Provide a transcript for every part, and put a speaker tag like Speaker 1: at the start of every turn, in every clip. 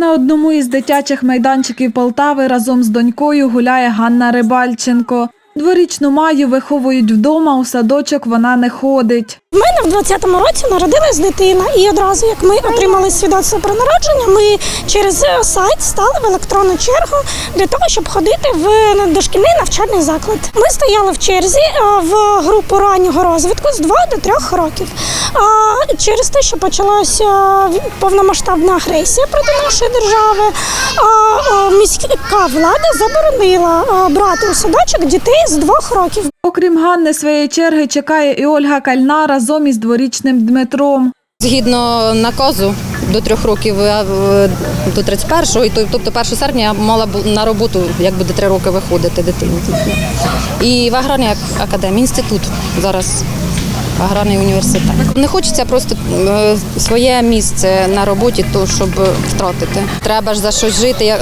Speaker 1: На одному із дитячих майданчиків Полтави разом з донькою гуляє Ганна Рибальченко. Дворічну маю виховують вдома, у садочок вона не ходить.
Speaker 2: В мене в 20-му році народилась дитина, і одразу як ми отримали свідоцтво про народження, ми через е, сайт стали в електронну чергу для того, щоб ходити в дошкільний навчальний заклад. Ми стояли в черзі е, в групу раннього розвитку з 2 до 3 років. А через те, що почалася повномасштабна агресія проти нашої держави, е, міська влада заборонила е, брати у садочок дітей з двох років.
Speaker 1: Окрім Ганни, своєї черги чекає і Ольга Кальна разом із дворічним Дмитром.
Speaker 3: Згідно наказу до трьох років до 31-го, і тобто 1 серпня я мала на роботу, як буде три роки виходити дитині. І в аграрній академії, інститут зараз. Аграрний університет. Не хочеться просто е, своє місце на роботі, то щоб втратити. Треба ж за щось жити.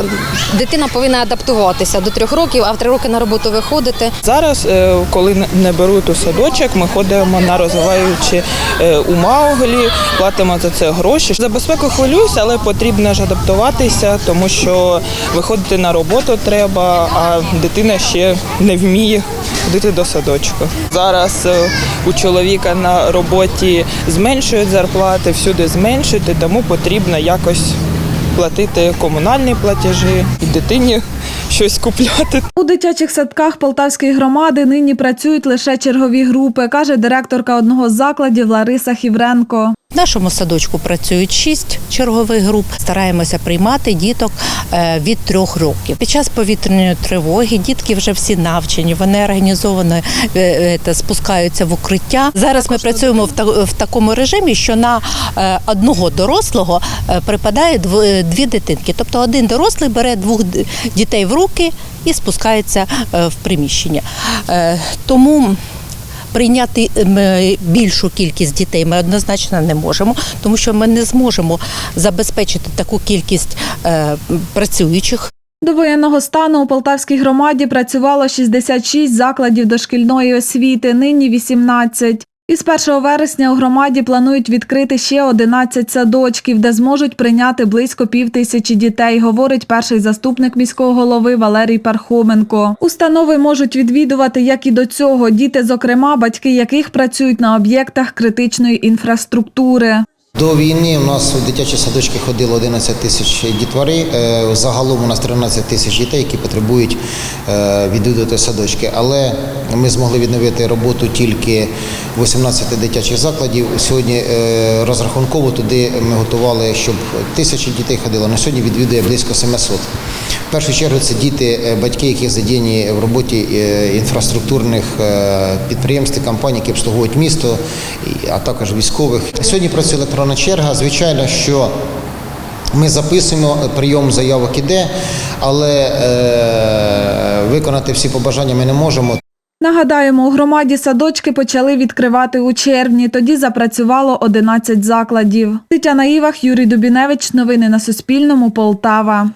Speaker 3: Дитина повинна адаптуватися до трьох років, а в три роки на роботу виходити.
Speaker 4: Зараз, е, коли не- беруть у садочок, ми ходимо на розвиваючі е, у Мауглі, платимо за це гроші. За безпеку хвилююся, але потрібно ж адаптуватися, тому що виходити на роботу треба, а дитина ще не вміє ходити до садочку. Зараз е, у чоловіка на роботі зменшують зарплати, всюди зменшують, тому потрібно якось платити комунальні платежі і дитині щось купляти.
Speaker 1: У дитячих садках Полтавської громади нині працюють лише чергові групи, каже директорка одного з закладів Лариса Хівренко.
Speaker 5: Нашому садочку працюють шість чергових груп. Стараємося приймати діток е, від трьох років. Під час повітряної тривоги дітки вже всі навчені, вони організовано е, е, спускаються в укриття. Зараз ми працюємо в, та- в такому режимі, що на одного дорослого припадає дв- дві дитинки. Тобто один дорослий бере двох дітей в руки і спускається в приміщення. Тому Прийняти е, більшу кількість дітей ми однозначно не можемо, тому що ми не зможемо забезпечити таку кількість е, працюючих.
Speaker 1: До воєнного стану у Полтавській громаді працювало 66 закладів дошкільної освіти, нині 18. Із 1 вересня у громаді планують відкрити ще 11 садочків, де зможуть прийняти близько пів тисячі дітей, говорить перший заступник міського голови Валерій Пархоменко. Установи можуть відвідувати, як і до цього, діти, зокрема, батьки яких працюють на об'єктах критичної інфраструктури.
Speaker 6: До війни у нас у дитячі садочки ходило 11 тисяч дітвори. Е, Загалом у нас 13 тисяч дітей, які потребують е, відвідувати садочки. Але ми змогли відновити роботу тільки 18 дитячих закладів. Сьогодні е, розрахунково туди ми готували, щоб тисячі дітей ходило. На сьогодні відвідує близько 700. В першу чергу це діти, батьки, які задіяні в роботі інфраструктурних підприємств компаній, які обслуговують місто, а також військових. Сьогодні працює електронна черга. Звичайно, що ми записуємо, прийом заявок іде, але е, виконати всі побажання ми не можемо.
Speaker 1: Нагадаємо, у громаді садочки почали відкривати у червні. Тоді запрацювало 11 закладів. Тетяна Івах, Юрій Дубіневич. Новини на Суспільному. Полтава.